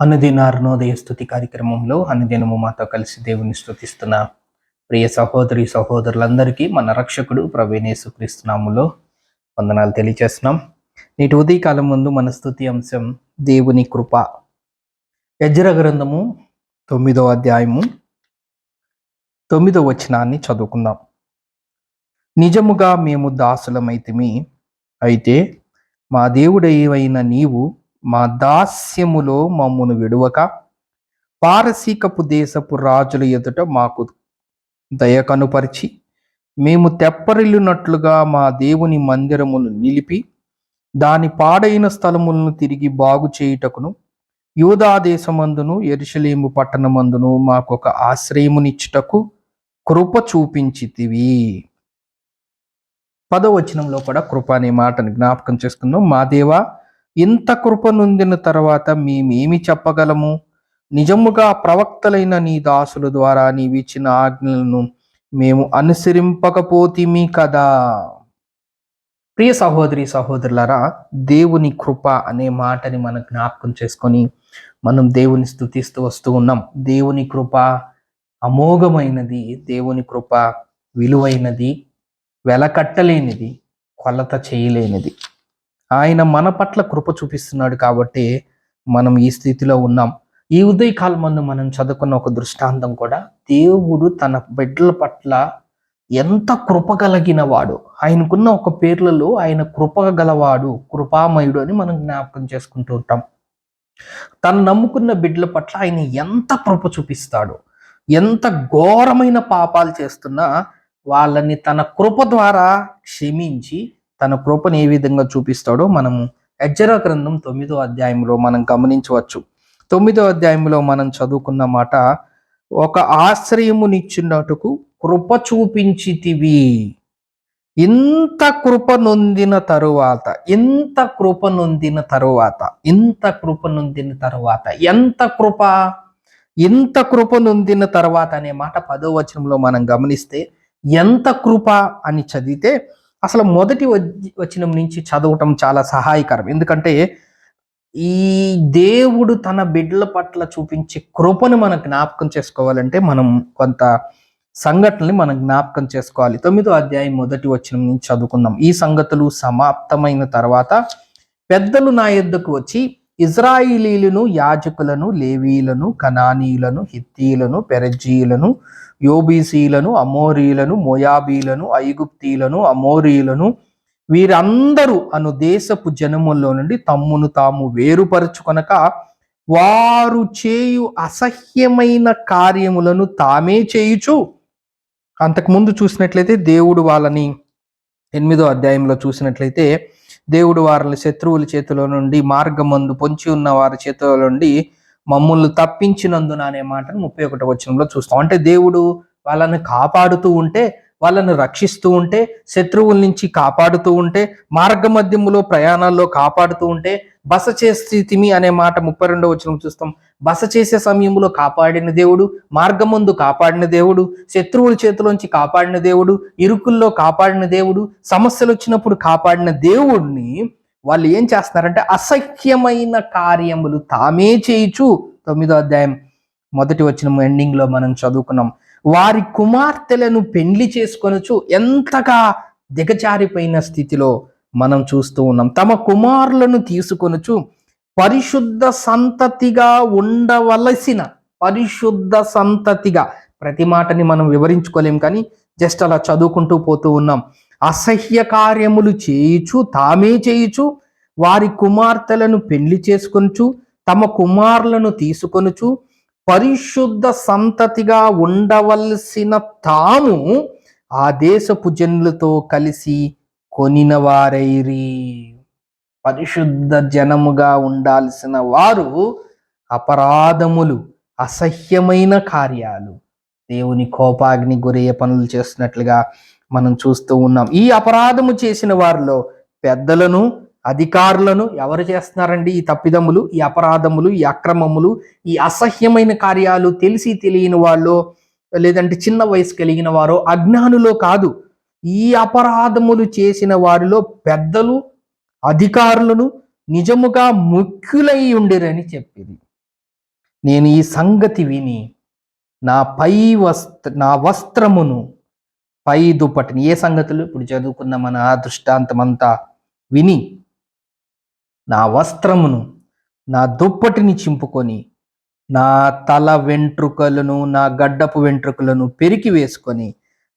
అనుదిన అరుణోదయ స్థుతి కార్యక్రమంలో అనుదినము మాతో కలిసి దేవుని స్థుతిస్తున్న ప్రియ సహోదరి సహోదరులందరికీ మన రక్షకుడు ప్రవీణేశుక్రీస్తునాములో వందనాలు తెలియచేస్తున్నాం. నేటి ఉదయకాలం ముందు మన స్థుతి అంశం దేవుని కృప. యజ్ర గ్రంథము తొమ్మిదో అధ్యాయము తొమ్మిదో వచనాన్ని చదువుకుందాం. నిజముగా మేము దాసులమైతిమి అయితే మా దేవుడైవైన నీవు మా దాస్యములో మమ్మును విడువక పారసీకపు దేశపు రాజుల ఎదుట మాకు దయ కనుపరిచి మేము తెప్పరిల్లునట్లుగా మా దేవుని మందిరమును నిలిపి దాని పాడైన స్థలములను తిరిగి బాగు చేయుటకును యూదాదేశమందును ఎరుషలేము పట్టణమందును మాకొక ఆశ్రయమునిచ్చుటకు కృప చూపించితివి. పదవచనంలో కూడా కృప అనే మాటను జ్ఞాపకం చేసుకుందాం. మా దేవా ఇంత కృప నొందిన తర్వాత మేమేమి చెప్పగలము? నిజముగా ప్రవక్తలైన నీ దాసుల ద్వారా నీవిచ్చిన ఆజ్ఞలను మేము అనుసరింపకపోతిమి కదా. ప్రియ సహోదరి సహోదరులరా దేవుని కృప అనే మాటని మనం జ్ఞాపకం చేసుకొని మనం దేవుని స్థుతిస్తూ వస్తూ ఉన్నాం. దేవుని కృప అమోఘమైనది దేవుని కృప విలువైనది వెలకట్టలేనిది కొలత చేయలేనిది. ఆయన మన పట్ల కృప చూపిస్తున్నాడు కాబట్టి మనం ఈ స్థితిలో ఉన్నాం. ఈ ఉదయకాలం మందు మనం చదువుకున్న ఒక దృష్టాంతం కూడా దేవుడు తన బిడ్డల పట్ల ఎంత కృప కలిగిన వాడు. ఆయనకున్న ఒక పేర్లలో ఆయన కృప గలవాడు కృపామయుడు అని మనం జ్ఞాపకం చేసుకుంటూ ఉంటాం. తను నమ్ముకున్న బిడ్డల పట్ల ఆయన ఎంత కృప చూపిస్తాడు. ఎంత ఘోరమైన పాపాలు చేస్తున్నా వాళ్ళని తన కృప ద్వారా క్షమించి తన కృపను ఏ విధంగా చూపిస్తాడో మనము ఎజ్జరా గ్రంథం తొమ్మిదో అధ్యాయంలో మనం గమనించవచ్చు. తొమ్మిదో అధ్యాయంలో మనం చదువుకున్న మాట ఒక ఆశ్రయమునిచ్చినట్టుకు కృప చూపించితివి. ఇంత కృప నొందిన తరువాత ఇంత కృప నొందిన తరువాత ఇంత కృప నొందిన తరువాత ఎంత కృప? ఇంత కృప నొందిన తర్వాత అనే మాట పదో వచనంలో మనం గమనిస్తే ఎంత కృప అని చదివితే అసలు మొదటి వచ్- వచనం నుంచి చదవటం చాలా సహాయకరం. ఎందుకంటే ఈ దేవుడు తన బిడ్డల పట్ల చూపించే కృపను మనం జ్ఞాపకం చేసుకోవాలంటే మనం కొంత సంఘటనని మనం జ్ఞాపకం చేసుకోవాలి. తొమ్మిదో అధ్యాయం మొదటి వచనం నుంచి చదువుకుందాం. ఈ సంగతులు సమాప్తమైన తర్వాత పెద్దలు నా యొద్దకు వచ్చి ఇజ్రాయిలీలను యాజకులను లేవీలను కనానీయులను హిత్తీలను పెరజీయులను యోబీసీలను అమోరీలను మొయాబీలను ఐగుప్తీలను అమోరీలను వీరందరూ అను దేశపు జనముల్లో నుండి తమ్మును తాము వేరుపరచుకొనక వారు చేయు అసహ్యమైన కార్యములను తామే చేయుచు. అంతకుముందు చూసినట్లయితే దేవుడు వాళ్ళని ఎనిమిదో అధ్యాయంలో చూసినట్లయితే దేవుడు వారిని శత్రువుల చేతిలో నుండి మార్గమందు పొంచి ఉన్న వారి చేతిలో నుండి మమ్మల్ని తప్పించినందున అనే మాటను ముప్పై ఒకటో వచనంలో చూస్తాం. అంటే దేవుడు వాళ్ళని కాపాడుతూ ఉంటే వాళ్ళని రక్షిస్తూ ఉంటే శత్రువుల నుంచి కాపాడుతూ ఉంటే మార్గ మధ్యములో ప్రయాణాల్లో కాపాడుతూ ఉంటే బస చేస్థితిమి అనే మాట ముప్పై రెండో వచనం చూస్తాం. బస చేసే సమయంలో కాపాడిన దేవుడు మార్గమందు కాపాడిన దేవుడు శత్రువుల చేతిలోంచి కాపాడిన దేవుడు ఇరుకుల్లో కాపాడిన దేవుడు సమస్యలు వచ్చినప్పుడు కాపాడిన దేవుడిని వాళ్ళు ఏం చేస్తున్నారంటే అసహ్యమైన కార్యములు తామే చేయుచు. తొమ్మిదో అధ్యాయం మొదటి వచ్చిన ఎండింగ్లో మనం చదువుకున్నాం. వారి కుమార్తెలను పెండ్లి చేసుకొనొచ్చు ఎంతగా దిగజారిపోయిన స్థితిలో మనం చూస్తూ ఉన్నాం. తమ కుమారులను తీసుకొనొచ్చు పరిశుద్ధ సంతతిగా ఉండవలసిన పరిశుద్ధ సంతతిగా ప్రతి మాటని మనం వివరించుకోలేం కానీ జస్ట్ అలా చదువుకుంటూ పోతూ ఉన్నాం. అసహ్య కార్యములు చేయుచు తామే చేయుచు వారి కుమార్తెలను పెళ్ళి చేసుకొనుచు తమ కుమారులను తీసుకొనుచు పరిశుద్ధ సంతతిగా ఉండవలసిన తాము ఆ దేశపు జనులతో కలిసి కొనిన వారైరి పరిశుద్ధ జనముగా ఉండాల్సిన వారు అపరాధములు అసహ్యమైన కార్యాలు దేవుని కోపాగ్ని గురయ్యే పనులు చేస్తున్నట్లుగా మనం చూస్తూ ఉన్నాం. ఈ అపరాధము చేసిన వారిలో పెద్దలను అధికారులను ఎవరు చేస్తున్నారండి? ఈ తప్పిదములు ఈ అపరాధములు ఈ అక్రమములు ఈ అసహ్యమైన కార్యాలు తెలిసి తెలియని వాళ్ళు లేదంటే చిన్న వయసు కలిగిన వారు అజ్ఞానులో కాదు. ఈ అపరాధములు చేసిన వారిలో పెద్దలు అధికారులను నిజముగా ముఖ్యులై ఉండిరని చెప్పింది. నేను ఈ సంగతి విని నా పై వస్త్ర నా వస్త్రమును పై దుప్పటిని ఏ సంగతులు? ఇప్పుడు చదువుకున్న మన ఆ దృష్టాంతమంతా విని నా వస్త్రమును నా దుప్పటిని చింపుకొని నా తల వెంట్రుకలను నా గడ్డపు వెంట్రుకలను పెరికి వేసుకొని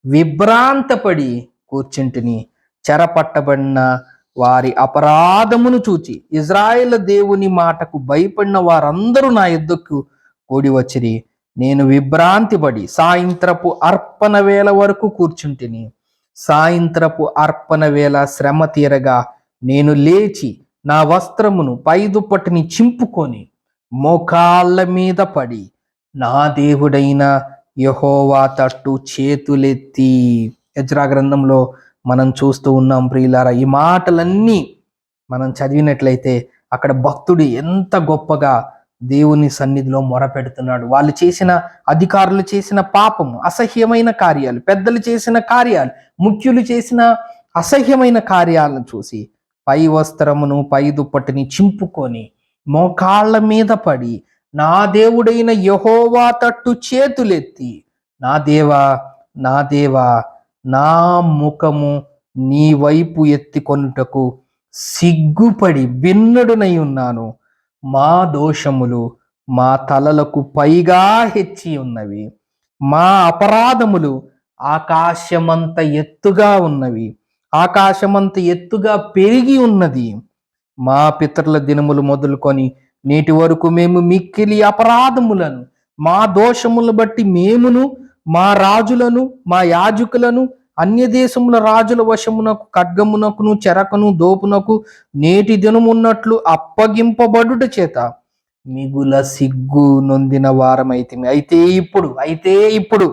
విభ్రాంతపడి కూర్చుంటిని చెరపట్టబడిన వారి అపరాధమును చూచి ఇజ్రాయేల్ దేవుని మాటకు భయపడిన వారందరూ నా ఎద్దుకు కూడి వచ్చిరి. నేను విభ్రాంతిపడి సాయంత్రపు అర్పణ వేళ వరకు కూర్చుంటిని. సాయంత్రపు అర్పణ వేళ శ్రమ తీరగా నేను లేచి నా వస్త్రమును పైదుప్పటిని చింపుకొని మోకాళ్ళ మీద పడి నా దేవుడైన యహోవా తట్టు చేతులెత్తి యజ్రా గ్రంథంలో మనం చూస్తూ ఉన్నాం ప్రియులారా ఈ మాటలన్నీ మనం చదివినట్లయితే అక్కడ భక్తుడు ఎంత గొప్పగా దేవుని సన్నిధిలో మొరపెడుతున్నాడు వాళ్ళు చేసిన అధికారులు చేసిన పాపము అసహ్యమైన కార్యాలు పెద్దలు చేసిన కార్యాలు ముఖ్యులు చేసిన అసహ్యమైన కార్యాలను చూసి పై వస్త్రమును పై దుప్పటిని చింపుకొని మోకాళ్ళ మీద పడి నా దేవుడైన యహోవా తట్టు చేతులెత్తి నా దేవా నా దేవా నా ముఖము నీ వైపు ఎత్తికొనుటకు సిగ్గుపడి భిన్నుడునై ఉన్నాను. మా దోషములు మా తలలకు పైగా హెచ్చి ఉన్నవి. మా అపరాధములు ఆకాశమంత ఎత్తుగా ఉన్నవి. ఆకాశమంత ఎత్తుగా పెరిగి ఉన్నది. మా పితరుల దినములు మొదలుకొని నేటి వరకు మేము మిక్కిలి అపరాధములను మా దోషములను బట్టి మేమును మా రాజులను మా యాజకులను అన్య దేశముల రాజుల వశమునకు ఖడ్గమునకును చెరకును దోపునకు నేటి దినమున్నట్లు అప్పగింపబడుట చేత మిగుల సిగ్గు నొందిన వారమైతే అయితే ఇప్పుడు అయితే ఇప్పుడు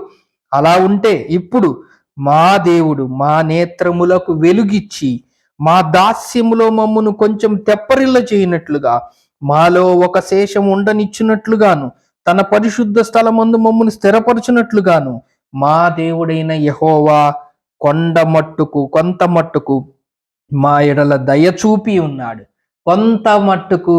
అలా ఉంటే ఇప్పుడు మా దేవుడు మా నేత్రములకు వెలుగిచ్చి మా దాస్యములో మమ్మును కొంచెం తెప్పరిల్ల చేయనట్లుగా మాలో ఒక శేషం ఉండనిచ్చినట్లుగాను తన పరిశుద్ధ స్థలమందు మమ్మను స్థిరపరచునట్లుగాను మా దేవుడైన యహోవా కొండ మట్టుకు కొంత మట్టుకు మా ఎడల దయ చూపి ఉన్నాడు. కొంత మట్టుకు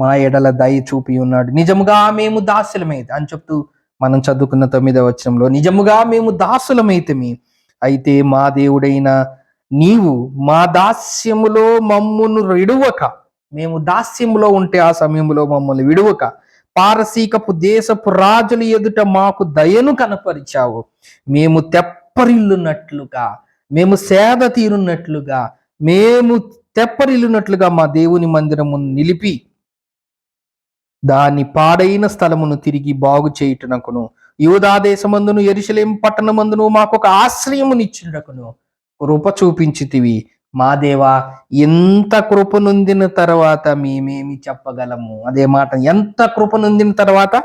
మా ఎడల దయ చూపి ఉన్నాడు. నిజముగా మేము దాసులమైతే అని చెప్తూ మనం చదువుకున్న తొమ్మిదవ వచనంలో నిజముగా మేము దాసులమైతమి. అయితే మా దేవుడైన నీవు మా దాస్యములో మమ్మును విడువక మేము దాస్యములో ఉంటే ఆ సమయంలో మమ్మల్ని విడువక పారసీకపు దేశపు రాజుల ఎదుట మాకు దయను కనపరిచావు. మేము తెప్ప తెప్పరిల్లునట్లుగా మేము సేద తీరున్నట్లుగా మేము తెప్పరిల్లునట్లుగా మా దేవుని మందిరము నిలిపి దాని పాడైన స్థలమును తిరిగి బాగు చేయుటనకును యూదా దేశమందును పట్టణమందును మాకు ఒక ఆశ్రయమునిచ్చుటకును కృప చూపించితివి. మా దేవా ఎంత కృప నొందిన తర్వాత మేమేమి చెప్పగలము? అదే మాట ఎంత కృప నొందిన తర్వాత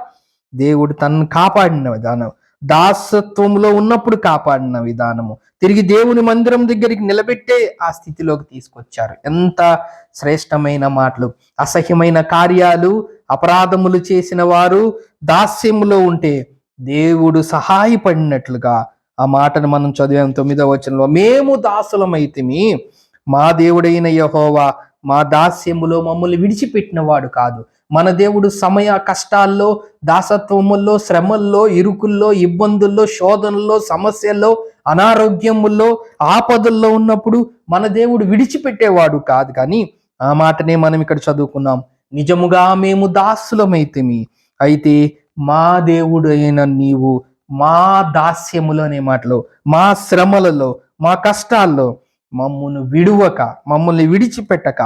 దేవుడు తనను కాపాడిన విధానం. దాసత్వంలో ఉన్నప్పుడు కాపాడిన విధానము. తిరిగి దేవుని మందిరం దగ్గరికి నిలబెట్టే ఆ స్థితిలోకి తీసుకొచ్చారు. ఎంత శ్రేష్టమైన మాటలు అసహ్యమైన కార్యాలు అపరాధములు చేసిన వారు దాస్యములో ఉంటే దేవుడు సహాయపడినట్లుగా ఆ మాటను మనం చదివాం తొమ్మిదవ వచనంలో. మేము దాసులమైతిమి మా దేవుడైన యహోవా మా దాస్యములో మమ్మల్ని విడిచిపెట్టిన వాడు కాదు. మన దేవుడు సమయ కష్టాల్లో దాసత్వముల్లో శ్రమల్లో ఇరుకుల్లో ఇబ్బందుల్లో శోధనల్లో సమస్యల్లో అనారోగ్యముల్లో ఆపదల్లో ఉన్నప్పుడు మన దేవుడు విడిచిపెట్టేవాడు కాదు కానీ ఆ మాటనే మనం ఇక్కడ చదువుకున్నాం. నిజముగా మేము దాసులమైతిమి. అయితే మా దేవుడు అయిన నీవు మా దాస్యములు అనే మాటలో మా శ్రమలలో మా కష్టాల్లో మమ్మల్ని విడువక మమ్మల్ని విడిచిపెట్టక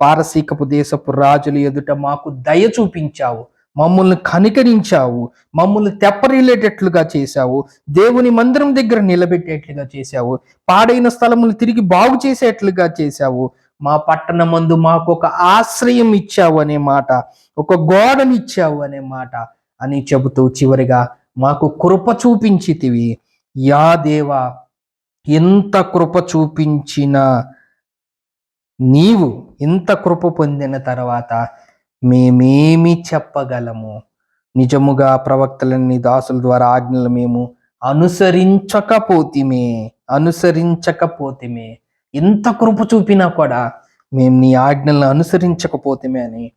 పారసీకపు దేశపు రాజుల ఎదుట మాకు దయ చూపించావు. మమ్మల్ని కనికరించావు. మమ్మల్ని తెప్పరిల్లేటట్లుగా చేశావు. దేవుని మందిరం దగ్గర నిలబెట్టేట్లుగా చేశావు. పాడైన స్థలములు తిరిగి బాగు చేసేట్లుగా చేశావు. మా పట్టణమందు మాకు ఒక ఆశ్రయం ఇచ్చావు అనే మాట ఒక గోడనిచ్చావు అనే మాట అని చెబుతూ చివరిగా మాకు కృప చూపించితివి. యా దేవా ఎంత కృప చూపించిన నీవు ఇంత కృప పొందిన తర్వాత మేమేమి చెప్పగలము? నిజముగా ప్రవక్తలని దాసుల ద్వారా ఆజ్ఞలు మేము అనుసరించకపోతిమే అనుసరించకపోతిమే. ఎంత కృప చూపినా కూడా మేము నీ ఆజ్ఞలను అనుసరించకపోతేమే అని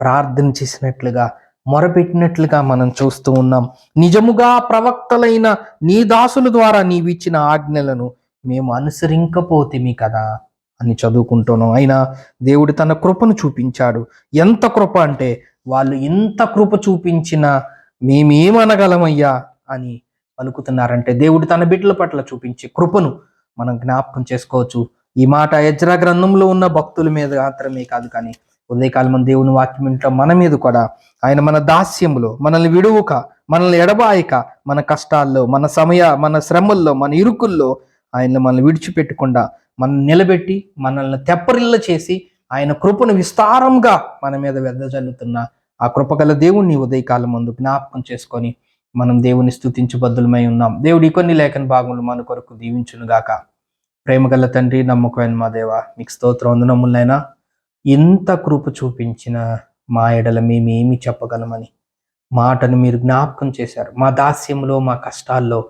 ప్రార్థన చేసినట్లుగా మొరపెట్టినట్లుగా మనం చూస్తూ ఉన్నాం. నిజముగా ప్రవక్తలైన నీ దాసుల ద్వారా నీవిచ్చిన ఆజ్ఞలను మేము అనుసరింకపోతిమి కదా. అని చదువుకుంటున్నాం అయినా దేవుడు తన కృపను చూపించాడు. ఎంత కృప అంటే వాళ్ళు ఎంత కృప చూపించినా మేమేమనగలమయ్యా అని పలుకుతున్నారంటే దేవుడు తన బిడ్డల పట్ల చూపించే కృపను మనం జ్ఞాపకం చేసుకోవచ్చు. ఈ మాట యజ్రా గ్రంథంలో ఉన్న భక్తుల మీద మాత్రమే కాదు కానీ ఉదయకాలం దేవుని వాక్యం ఇంట్లో మన మీద కూడా ఆయన మన దాస్యములో మనల్ని విడువుక మనల్ని ఎడబాయక మన కష్టాల్లో మన సమయ మన శ్రమల్లో మన ఇరుకుల్లో ఆయన మనల్ని విడిచిపెట్టకుండా మనం నిలబెట్టి మనల్ని తెప్పరిల్ల చేసి ఆయన కృపను విస్తారంగా మన మీద వెదజల్లుతున్న ఆ కృపగల దేవుణ్ణి ఉదయకాలం ముందు జ్ఞాపకం చేసుకొని మనం దేవుని స్థుతించి బద్దులమై ఉన్నాం. దేవుడి కొన్ని లేఖన భాగములు మన కొరకు దీవించునుగాక. ప్రేమగల తండ్రి నమ్మకమైన మా దేవ మీకు స్తోత్రం వందనములైనా ఇంత కృప చూపించిన మా ఎడల మేమేమి చెప్పగలమని మాటను మీరు జ్ఞాపకం చేశారు. మా దాస్యంలో మా కష్టాల్లో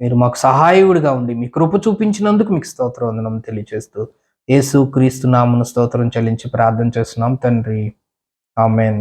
మీరు మాకు సహాయకుడిగా ఉండి మీ కృప చూపించినందుకు మీకు స్తోత్రం వందనం తెలియజేస్తూ యేసు క్రీస్తు నామను స్తోత్రం చెల్లించి ప్రార్థన చేస్తున్నాం. తండ్రి. ఆమెన్.